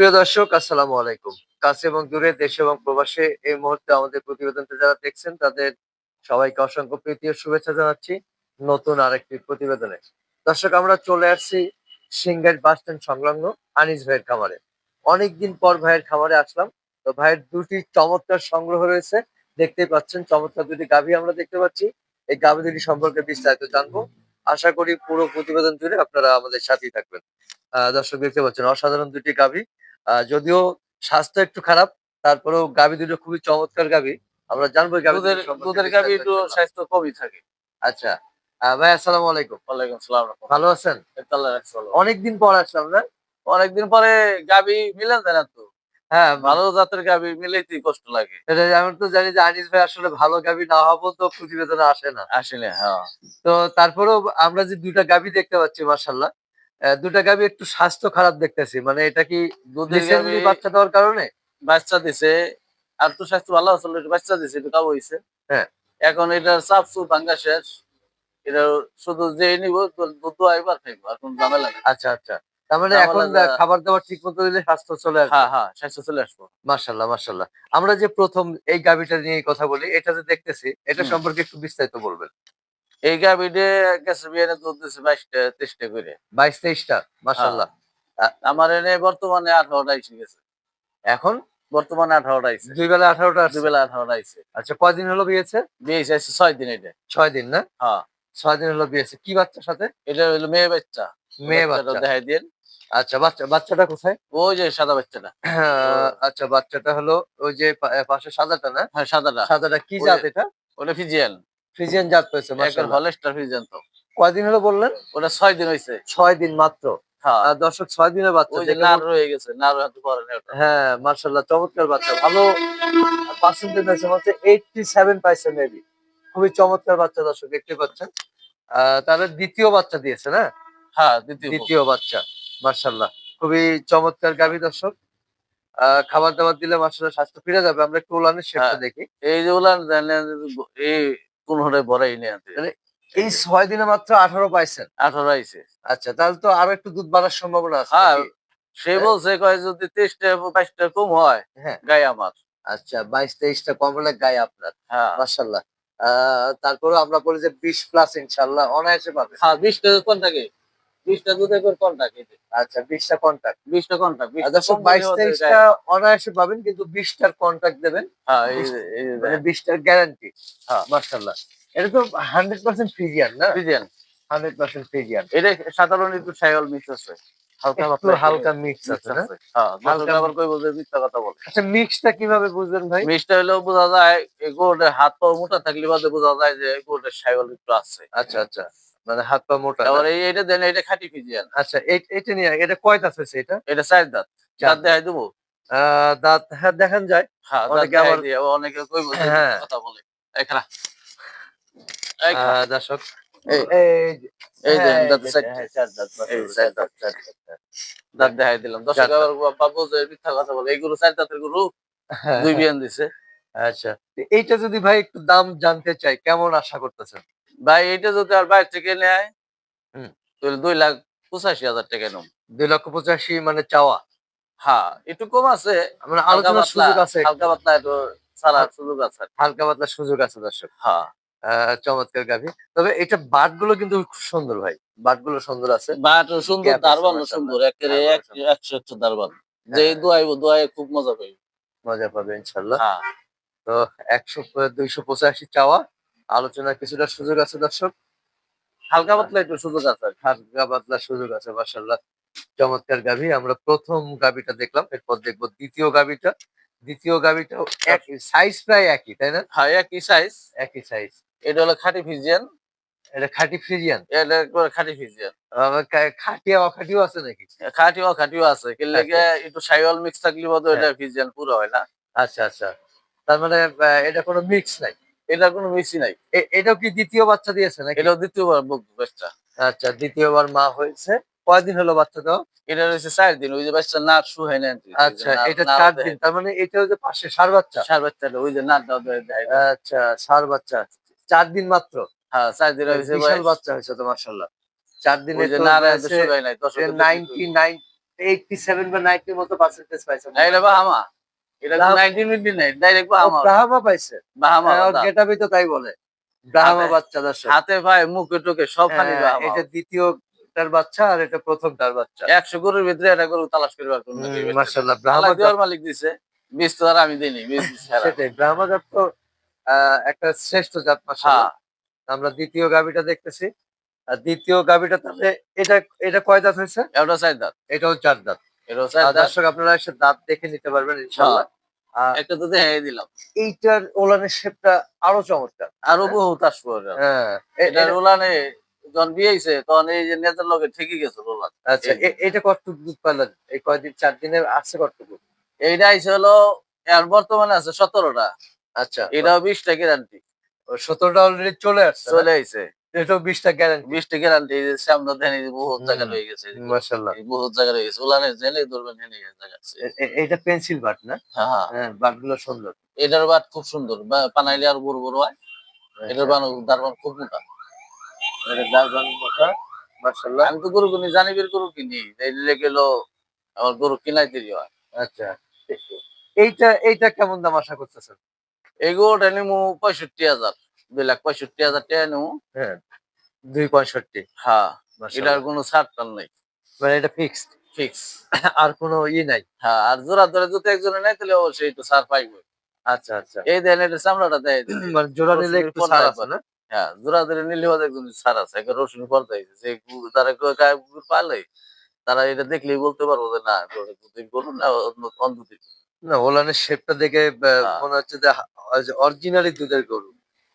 প্রিয় দর্শক, আসসালামু আলাইকুম। কাছে এবং দূরে দেশে এবং প্রবাসে এই মুহূর্তে আমাদের প্রতিবেদনটা যারা দেখছেন, তাদের সবাইকে অসংখ্য প্রীতি ও শুভেচ্ছা জানাচ্ছি নতুন আরেকটি প্রতিবেদনে। দর্শক, আমরা চলে আসছি সিংগাইট বাস স্ট্যান্ড সংলগ্ন আনিস ভাইয়ের খামারে। অনেকদিন পর ভাইয়ের খামারে আসলাম, তো ভাইয়ের দুটি চমৎকার সংগ্রহ রয়েছে। দেখতেই পাচ্ছেন, চমৎকার দুটি গাভী আমরা দেখতে পাচ্ছি। এই গাভী দুটি সম্পর্কে বিস্তারিত জানব। আশা করি পুরো প্রতিবেদন জুড়ে আপনারা আমাদের সাথেই থাকবেন। আহ, দর্শক, দেখতে পাচ্ছেন, অসাধারণ দুটি গাভী। যদিও স্বাস্থ্য একটু খারাপ তারপরেও গাভী দুটো খুবই চমৎকার গাভী। আমরা জানব গাভী দুধের একটু স্বাস্থ্য কমই থাকে। আচ্ছা ভাই আসসালামু আলাইকুম। ওয়ালাইকুম সালাম ভালো আছেন। অনেকদিন পর আসলাম না? অনেকদিন পরে গাবি মিলেন না তো। হ্যাঁ ভালো। জাতের গাবি মিলেইতেই কষ্ট লাগে। এটা আমি তো জানি যে আনিস ভাই আসলে ভালো গাভী না হওয়া পর্যন্ত প্রতিবেদনে আসে না। আসলে হ্যাঁ। তো তারপরেও আমরা যে দুটা গাভী দেখতে পাচ্ছি মার্শাল্লাহ দুটা গাভী একটু স্বাস্থ্য খারাপ দেখতেছি। মানে এটা কি বাচ্চা দেওয়ার কারণে? বাচ্চা দিছে। আর তো স্বাস্থ্য ভালো আসলে বাচ্চা দিছে একটু কাবু হয়েছে হ্যাঁ। এখন এটার চাপ চুপ ভাঙ্গা শেষ এটা শুধু যে নিব দুধ আইবার খাইবো আর কোন ঝামেলা আচ্ছা আচ্ছা। তার মানে এখন খাবার দাবার ঠিক মতো দিলে স্বাস্থ্য চলে আসবে। হ্যাঁ হ্যাঁ স্বাস্থ্য চলে আসব। মার্শাল্লাহ মার্শাল্লাহ আমরা যে প্রথম এই গাভীটা নিয়ে কথা বলি এটা যে দেখতেছি এটা সম্পর্কে একটু বিস্তারিত বলবেন। এই গাবিটে গেছে বিয়ে দুধ বাইশটা তেইশটা করে। বাইশ তেইশটা মার্শাল্লাহ আমার এনে বর্তমানে আঠারোটা এসে গেছে। এখন? বর্তমানে আঠারোটা আইছে। দুই বেলা আঠারোটা আছে? দুবেলা আঠারোটা আইছে। আচ্ছা কয়দিন হলো বিয়েছে বিয়ে চাইছে ছয় দিন এটা। ছয় দিন না? হ্যাঁ। ছয় দিন হলো বিয়েছে কি বাচ্চার সাথে? এটা হলো মেয়ে বাচ্চা। মেয়ে বাচ্চাটা বাচ্চা। দেখাই দিন আচ্ছা বাচ্চা বাচ্চাটা কোথায়? ওই যে সাদা বাচ্চাটা। আচ্ছা বাচ্চাটা হলো ওই যে পাশে সাদাটা না? হ্যাঁ সাদাটা। সাদাটা কি জাত এটা? ওটা ফিজিয়ান। ফ্রিজিয়ান জাত পেয়েছে একবার হলেস্টার ফিজিয়ান তো। কয়দিন হলো বললেন? ওটা ছয় দিন হয়েছে। ছয় দিন মাত্র? হ্যাঁ। দর্শক ছয় দিনের বাচ্চা নার রয়ে গেছে নার হাতে পরে না হ্যাঁ মার্শাল্লাহ চমৎকার বাচ্চা ভালো পার্সেন্টেজ আছে হচ্ছে এইটটি সেভেন পাইছে মেবি খুবই চমৎকার বাচ্চা দর্শক দেখতে পাচ্ছেন। তাহলে দ্বিতীয় বাচ্চা দিয়েছে না? হ্যাঁ দ্বিতীয় দ্বিতীয় বাচ্চা মার্শাল্লাহ খুবই চমৎকার গাভী দর্শক। আহ, খাবার দাবার দিলে মার্শাল্লাহ স্বাস্থ্য ফিরে যাবে আমরা একটু উলানের শেপটা হ্যাঁ। দেখি। এই যে ওলা এই কোন বড়াই নিয়ে আনতে মানে এই ছয় দিনে মাত্র আঠারো পাইছেন? আঠারো আইছে। আচ্ছা তাহলে তো আরও একটু দুধ বাড়ার সম্ভাবনা আছে হ্যাঁ সে বলছে কয় যদি তেইশটা বাইশটা কম হয় হ্যাঁ। গায়ে আমার। আচ্ছা বাইশ তেইশটা কম হলে গায়ে আপনার। হ্যাঁ। মার্শাল্লাহ আহ তারপরে আমরা বলি যে বিশ প্লাস ইনশাল্লাহ অনায়াসে পাবে হ্যাঁ কোন কন্টাকে বিশটা দুধে করে কন্টাক আচ্ছা বিশটা কন্ট্যাক্ট বিশটা দর্শক বাইশ তেইশটা অনায়াসে পাবেন কিন্তু বিশটার কন্ট্যাক্ট দেবেন। হ্যাঁ মানে বিশটার গ্যারান্টি হ্যাঁ। মার্শাল্লাহ এটা তো হান্ড্রেড পার্সেন্ট ফ্রিজিয়ান না? ফিজিয়ান হান্ড্রেড পার্সেন্ট ফ্রিজিয়ান এটা সাধারণ একটু সাইল মিক্স আছে। হালকা মিক্স আছে না? হ্যাঁ হালকা আবার কই বলতে মিথ্যা কথা বলে। আচ্ছা মিক্সটা কীভাবে বুঝবেন ভাই? মিক্সটা বোঝা যায় গোটের হাত পা মোটা থাকলে বাদে বোঝা যায় যে গোটের সাইল একটু আছে। আচ্ছা আচ্ছা। মানে হাত পা মোটা এটা দেন এটা খাঁটি ফিজিয়ান। আচ্ছা এটা নিয়ে এটা কয়টা আছে এটা? এটা চার দাঁত। দেখাই দেবো? দাঁত হ্যাঁ দেখান যায়। হ্যাঁ অনেকে আবার- অনেকে কই হ্যাঁ। কথা বলে। আহ, দর্শক এই- যে- হ্যাঁ, দাঁত। হ্যাঁ, চার দাঁত, চার দাঁত, দাঁত, দাঁত। দাঁত দেখাই দিলাম। দর্শক চার দাঁত। আবার বাবু যে মিথ্যা কথা বলে এইগুলো চার দাঁতের গরু হ্যাঁ, দুই বিয়ান দিছে। আচ্ছা এইটা যদি ভাই একটু দাম জানতে চাই কেমন আশা করতেছেন? ভাই এটা যদি আর বাইরে থেকে নেয়। তাহলে দুই লাখ পঁচাশি হাজার টাকা নেব। দুই লক্ষ পঁচাশি মানে চাওয়া? হ্যাঁ একটু কম আছে। মানে আলোচনার সুযোগ আছে। হালকা পাতলা একটু ছাড়ার সুযোগ আছে। হালকা পাতলা সুযোগ আছে দর্শক। হ্যাঁ। চমৎকার গাভী। তবে এটা বাটগুলো কিন্তু খুব সুন্দর ভাই। বাটগুলো সুন্দর আছে। বাট সুন্দর দারবান সুন্দর। একশো একশো দারবান। যে হ্যাঁ, দোয়াই দোয়াই খুব মজা পাই মজা পাবে ইনশাল্লাহ। হ্যাঁ। তো একশো দুইশো পঁচাশি চাওয়া। আলোচনার কিছুটা সুযোগ আছে দর্শক? হালকা পাতলা একটু সুযোগ আছে। হালকা পাতলা সুযোগ আছে মাসাল্লাহ চমৎকার গাভী আমরা প্রথম গাভীটা দেখলাম এরপর দেখব দ্বিতীয় গাভীটা। দ্বিতীয় গাভীটাও একই সাইজ প্রায় একই তাই না? হ্যাঁ একই সাইজ একই সাইজ এটা হলো খাঁটি ফিজিয়ান এটা খাঁটি ফ্রিজিয়ান এটা খাঁটি ফিজিয়ান আবার খা- খাঁটিয়া অখাটিও আছে নাকি? খাঁটিও খাঁটিও আছে কিন্তু একটু সাইওয়াল মিক্স থাকলে বোধ এটা ফিজিয়ান পুরো হয় না। আচ্ছা আচ্ছা। তার মানে এটা কোনো মিক্স নাই? এটার কোনো মিক্সই নাই। এটাও কি দ্বিতীয় বাচ্চা দিয়েছে নাকি? এটাও দ্বিতীয়বার বাচ্চা। আচ্ছা দ্বিতীয়বার মা হয়েছে। কয়দিন হলো বাচ্চা দেওয়া এটা রয়েছে চার দিন ওই যে বাচ্চা নাট শু হয় না আচ্ছা এটা চার দিন তার মানে এটা হচ্ছে পাশে সার বাচ্চা? সার বাচ্চাটা ওই যে নাট দেওয়া দেয়। আচ্ছা সার বাচ্চা। চার দিন মাত্র? হ্যাঁ চার দিন হয়েছে বিশাল বাচ্চা হয়েছে তো মার্শাল্লাহ চার দিনে যে নাই দশ নাইনটি নাইন এইটটি সেভেন বা নাইনটির মতো পার্সেন্টেজ পাইছে। না, এটা বাহামা এটা বাহামা- নাইনটিন মিনিট নাই ডাইরেক্ট বাহামা পাইছে। বাহামা হ্যাঁ, ওটা। গেটাবি তো তাই বলে। বাচ্চা দর্শক হাতে পায়ে মুখে টুকে সবখানে হ্যাঁ, বাহামা এটা দ্বিতীয়টার বাচ্চা আর এটা প্রথমটার বাচ্চা। গরুর ভিতরে এটা গরু তালাশ করবার কোনো মার্শাল্লাহ ব্রাহ্মা দেওয়ার মালিক দিছে বীজ তো আর আমি দিইনি বীজ দিছে এরা। সেটাই ব্রাহ্মা জাত তো আহ, একটা শ্রেষ্ঠ জাত হ্যাঁ। আমরা দ্বিতীয় গাবিটা দেখতেছি। আর দ্বিতীয় গাবিটা তাহলে এটা এটা কয় দাঁত হয়েছে? এটা চার দাঁত এটাও চার দাঁত আর দর্শক আপনারা এসে দাঁত দেখে নিতে পারবেন ইনশাল্লাহ। আর একটা তো দেখাই দিলাম। এইটার ওলানের শেপটা আরও চমৎকার। আরও বহুত আসব এটার। হ্যাঁ। এটা এটা- যখন বিয়ে হয়েছে তখন এই যে নেতার ঠিকই গেছে রোলান আচ্ছা এটা কতটুকু দুধ পাইলেন? এই কয়দিন চার দিনের আছে কতটুকু? এইটা আইসে হলো এখন বর্তমানে আছে সতেরোটা। আচ্ছা। এটাও বিশটা গ্যারান্টি সতেরোটা অলরেডি চলে আসছে চলে আইছে। এটাও বিশটা গ্যারান্টি বিশটা গ্যারান্টি এই সামনে ধ্যান বহুত জায়গা হুম। রয়ে গেছে বহুত জায়গা রয়ে গেছে। ওলানে জেনে ধরবেন হেনে জায়গা এটা পেন্সিল বাট না? হ্যাঁ হ্যাঁ। হ্যাঁ বাটগুলো সুন্দর। এটার বাট খুব সুন্দর। আর বড় বড় হয়। এটার বান দারবান খুব মোটা। এটা ডারবান মোটা মাসাল্লাহ আমি তো গরু কিনি জানি বের গরু কিনি। এই গেলো আমার গরু কিনাই দেরি হয়। আচ্ছা। এইটা এইটা কেমন দাম আশা করতেছেন? নিমু পঁয়ষট্টি হাজার। দুই লাখ পঁয়ষট্টি হাজার টাকা নিমু হ্যাঁ দুই পঁয়ষট্টি। হ্যাঁ। এটার কোনো ছাড় টান নেই। মানে এটা ফিক্সড ফিক্স আর কোনো ই নাই? হ্যাঁ আর জোড়া ধরে যদি একজনে নেয় তাহলে অবশ্যই একটু ছাড় পাইবে। আচ্ছা আচ্ছা। এই দেন এটা চামড়াটা দেয় মানে জোড়া নিলে একটু ছাড় আছে। আছে। না? হ্যাঁ জোড়া ধরে নিলে হয়তো একজন ছাড় আছে। একটা রসুন পর্দা হয়েছে যে তারা পালে তারা এটা দেখলেই বলতে পারব যে না দুদিন করুন না অন্য- দুদিন না ওলানের শেপটা দেখে হ্যাঁ। মনে হচ্ছে যে অরিজিনালি দুধের গরু।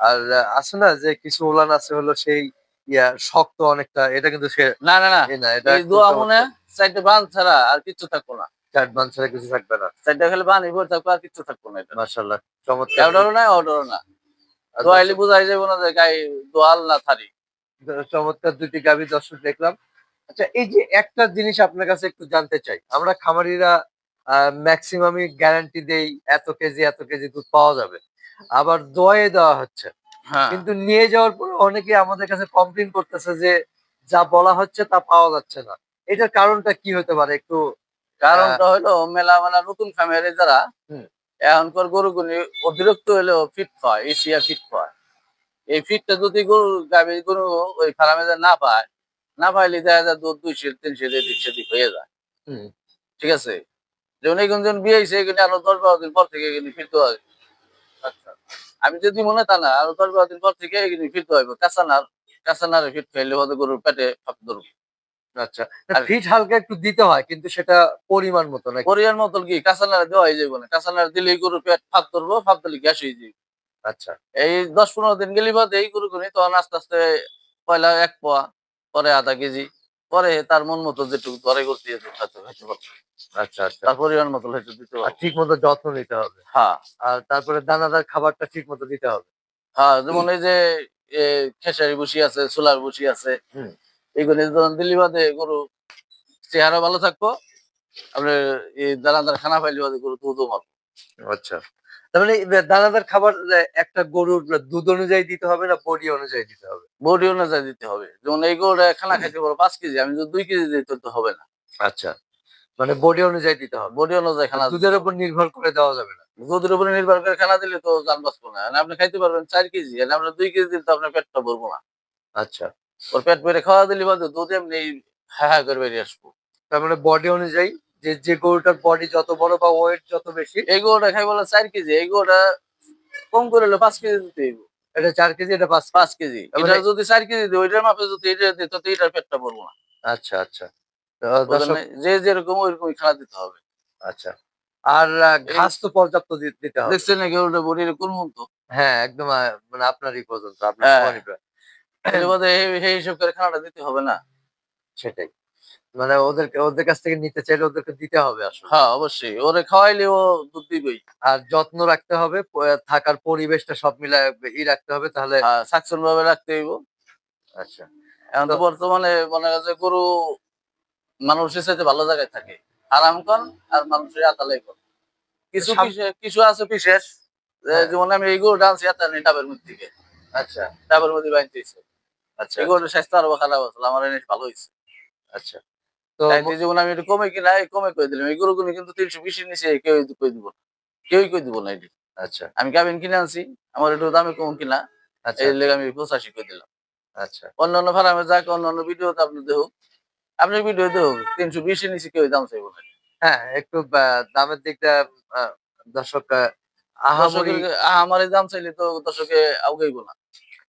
আর আছে না যে কিছু ওলান আছে হলো সেই ইয়া শক্ত অনেকটা এটা কিন্তু সে না না না। এটা দোয়া মনে চারটে বান ছাড়া আর কিচ্ছু থাকব না। চার বান ছাড়া কিছু থাকবে না। চারটে খালি বান এবার থাকব আর কিচ্ছু থাকব না এটা। মাশাল্লাহ চমৎকার। এটারও না ওটারও না। আর দোয়াইলে বোঝাই যাবে না যে গায়ে দোয়াল না থারি। চমৎকার দুটি গাভী দর্শক দেখলাম। আচ্ছা এই যে একটা জিনিস আপনার কাছে একটু জানতে চাই। আমরা খামারিরা ম্যাক্সিমামই গ্যারান্টি দেই এত কেজি এত কেজি দুধ পাওয়া যাবে। আবার দোয়ে দেওয়া হচ্ছে। হ্যাঁ। কিন্তু নিয়ে যাওয়ার পর অনেকে আমাদের কাছে কমপ্লেন করতেছে যে যা বলা হচ্ছে তা পাওয়া যাচ্ছে না। এটার কারণটা কি হতে পারে একটু? কারণটা হলো মেলা মেলা নতুন খামারে যারা হুম। এখনকার গরুগুলি অতিরিক্ত হলেও ফিট পায় এশিয়া ফিট পায় এই ফিটটা যদি গরু গাভী গরু ওই ফার্মে না পায় না পাইলে দেখা যায় দুধ দুইশো তিনশো এদিক সেদিক হয়ে যায়। হুম, ঠিক আছে? যেমন এই বিয়ে হয়েছে এখানে আরও দশ বারো দিন পর থেকে ফিরতে হয় আচ্ছা। আমি যদি মনে তা না আরও দশ বারো দিন পর থেকে এখানে ফিরতে হবে কাঁচানার কাঁচানারে ফিট খাইলে হয়তো গরুর পেটে ধরবে আচ্ছা ফিট হালকা একটু দিতে হয় কিন্তু সেটা পরিমাণ মতো কোরিয়ার মতন কি? কাঁচানারে দেওয়া হয়ে যাবে না। কাঁচানারে দিলে গরুর পেট ফাঁক ধরবো ফাঁক দিলে গ্যাস হয়ে যাবে আচ্ছা। এই দশ পনেরো দিন গেলি বাদে এই গরু তখন আস্তে আস্তে পয়লা এক পোয়া পরে আধা কেজি। পরে তার মন মতো যেটুকু ধরে করতে আচ্ছা আচ্ছা। তার পরিমাণ মতো হয়তো দিতে পারবে। ঠিক মতো যত্ন নিতে হবে। হ্যাঁ। আর তারপরে দানাদার খাবারটা ঠিক মতো দিতে হবে। হ্যাঁ যেমন এই যে খেসারি বসি আছে সোলার বসি আছে যখন দিল্লি বাদে গরু চেহারা ভালো থাকব আপনার এই দানাদার খানা পাইলে বাদে গরু দুধও মারবো। আচ্ছা। তার মানে দানাদার খাবার একটা গরুর দুধ অনুযায়ী দিতে হবে না বডি অনুযায়ী দিতে হবে? বডি অনুযায়ী দিতে হবে। যেমন এই গরুটা খানা খাইতে পারো পাঁচ কেজি আমি যদি দুই কেজি দিই তো তো হবে না। আচ্ছা। মানে বডি অনুযায়ী দিতে হবে। বডি অনুযায়ী খানা দুধের উপর নির্ভর করে দেওয়া যাবে না। দুধের উপরে নির্ভর করে খানা দিলে তো জান বাঁচবো না। আপনি খাইতে পারবেন চার কেজি আর আমরা দুই কেজি দিলে তো আপনার পেটটা ভরবো না। আচ্ছা। ওর পেট ভরে খাওয়া দিলে বাদে দুধ এমনি হ্যাঁ হ্যাঁ করে বেরিয়ে আসব। তার মানে বডি অনুযায়ী যে যে গরুটার বডি যত বড় বা ওয়েট যত বেশি এই গরুটা খাই বলে চার কেজি এই গরুটা কম করে হলে পাঁচ কেজি দিতে এটা চার কেজি এটা পাঁচ পাঁচ কেজি এটা মানে- যদি চার কেজি দিই ওইটার মাপে যদি এটা দিত তো এটার পেটটা ভরবো না। আচ্ছা আচ্ছা। যে যেরকম ওইরকমই খানা দিতে হবে। আচ্ছা। আর ঘাস তো পর্যাপ্ত দিতে হবে। দেখছেন না গরুটা বডির কোন মতো হ্যাঁ একদম মানে আপনারই পর্যন্ত আপনার হ্যাঁ। এই হিসাব করে খানাটা দিতে হবে না। সেটাই। মানে ওদেরকে ওদের কাছ থেকে নিতে চাইলে ওদেরকে দিতে হবে আসলে। হ্যাঁ অবশ্যই। ওরে খাওয়াইলে ও দুধ দিবেই। আর যত্ন রাখতে হবে থাকার পরিবেশটা সব মিলায় ই রাখতে হবে তাহলে সাকসন ভাবে রাখতে হইব। আচ্ছা। এখন তো বর্তমানে মনে হয় গরু মানুষের সাথে ভালো জায়গায় থাকে। আরাম কর আর মানুষের আতালাই কর। কিছু কিছু আছে বিশেষ যে হ্যাঁ। যেমন আমি এই গরু ডান্স নেই ডাবের মধ্যে থেকে। আচ্ছা। ডাবের মধ্যে বাইতেছে আচ্ছা। এই গরুর স্বাস্থ্য আরও খারাপ আছে আমার জিনিস ভালো হয়েছে আচ্ছা। তো যেমন আমি একটু কমে কিনা কমে কই দিলাম। এই গরুগুলো কিন্তু তিনশো বিশের নিচে কেউ কই দিব কেউই কই দিব না এটি। আচ্ছা। আমি গাভিন কিনে আনছি আমার একটু দামে কম কিনা আচ্ছা। এই লেগে আমি পঁচাশি কই দিলাম। আচ্ছা। অন্য অন্য ফার্মে যাক ভিডিওতে আপনি আপনি ভিডিও তিনশো বিশের নিচে কেউ দাম চাইব না। হ্যাঁ একটু দামের দিকটা দর্শক আমার দাম চাইলে তো দর্শকে আউগাইব না।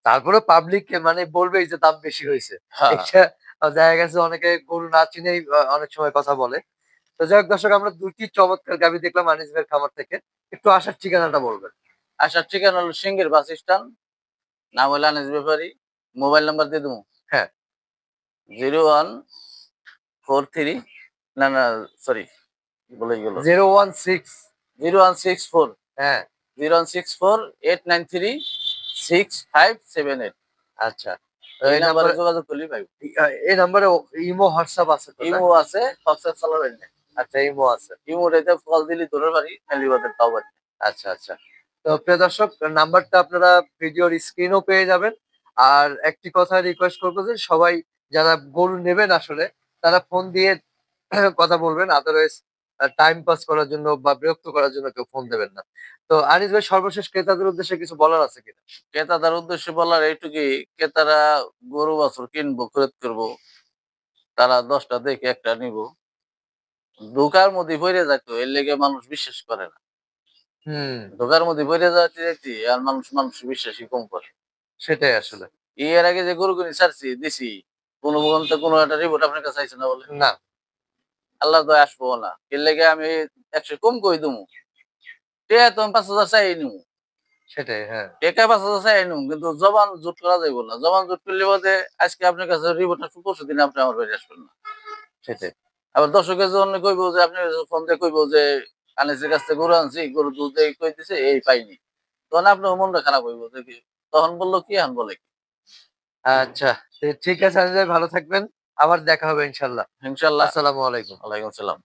তারপরে পাবলিক মানে বলবেই যে দাম বেশি হয়েছে। হ্যাঁ। দেখা গেছে অনেকে গরু না চিনেই অনেক সময় কথা বলে। তো যাই হোক দর্শক আমরা দুটি চমৎকার গাভি দেখলাম আনিস ভাইয়ের খামার থেকে। একটু আসার ঠিকানাটা বলবেন। আসার ঠিকানা হলো সিঙ্গের বাস স্ট্যান্ড। নাম হলো আনিস ব্যাপারী। মোবাইল নাম্বার দিয়ে দেবো? হ্যাঁ। জিরো ওয়ান ফোর থ্রি না না সরি বলে গেল। Zero one six. Zero one six four. হ্যাঁ। Zero one six four eight nine three six five seven eight. আচ্ছা। এই নাম্বারে নাম্বারে যোগাযোগ করলে পাইব। এই নাম্বারে ইমো হোয়াটসঅ্যাপ আছে ইমো আছে হোয়াটসঅ্যাপ চালাবেন না। আচ্ছা ইমো আছে। কল দিলি বাড়ি আচ্ছা আচ্ছা। তো প্রিয় দর্শক নাম্বারটা আপনারা ভিডিওর স্ক্রিনও পেয়ে যাবেন। আর একটি কথা রিকোয়েস্ট করব যে সবাই যারা গরু নেবেন আসলে তারা ফোন দিয়ে কথা বলবেন। আদারওয়াইজ টাইম পাস করার জন্য বা বিরক্ত করার জন্য কেউ ফোন দেবেন না। তো আনিস ভাই সর্বশেষ ক্রেতাদের উদ্দেশ্যে কিছু বলার আছে কিনা? ক্রেতাদের উদ্দেশ্যে বলার এইটুকুই ক্রেতারা গরু বাছুর কিনবো খরচ করব। তারা দশটা দেখে একটা নিব। ধোকার মধ্যে ভরে যাইতো এর লেগে মানুষ বিশ্বাস করে না। হুম। ধোকার মধ্যে ভরে যাইতে যাইতে আর মানুষ মানুষ বিশ্বাসই কম করে। সেটাই আসলে। এর আগে যে গরু কিনে ছাড়ছি দিছি কোনো কোনো একটা রিপোর্ট আপনার কাছে আইছে না বলে? না। আল্লাহ তো আসব না। এর লেগে আমি একশো কম কই দেবো তুমি পাঁচ হাজার চাই নিবো সেটাই হ্যাঁ। একা পাঁচ হাজার চাই নিবো কিন্তু জবান জুট করা যাইব না। জবান জুট করলে বাদে আজকে আপনার কাছে রিপোর্টটা পরশু দিন আপনি আমার বাড়ি আসবেন না। সেটাই। আবার দর্শকের জন্য কইবো যে আপনি ফোন দিয়ে কইবো যে আনিসের কাছ থেকে গরু আনছি গরু দুধ দিয়ে কইতেছে এই পাইনি। তখন আপনার মনটা খারাপ হইব তখন বলল কি আন বলে কি? আচ্ছা ঠিক আছে ভালো থাকবেন। আবার দেখা হবে ইনশাল্লাহ ইনশাল্লাহ আসসালামু আলাইকুম। ওয়ালাইকুম সালাম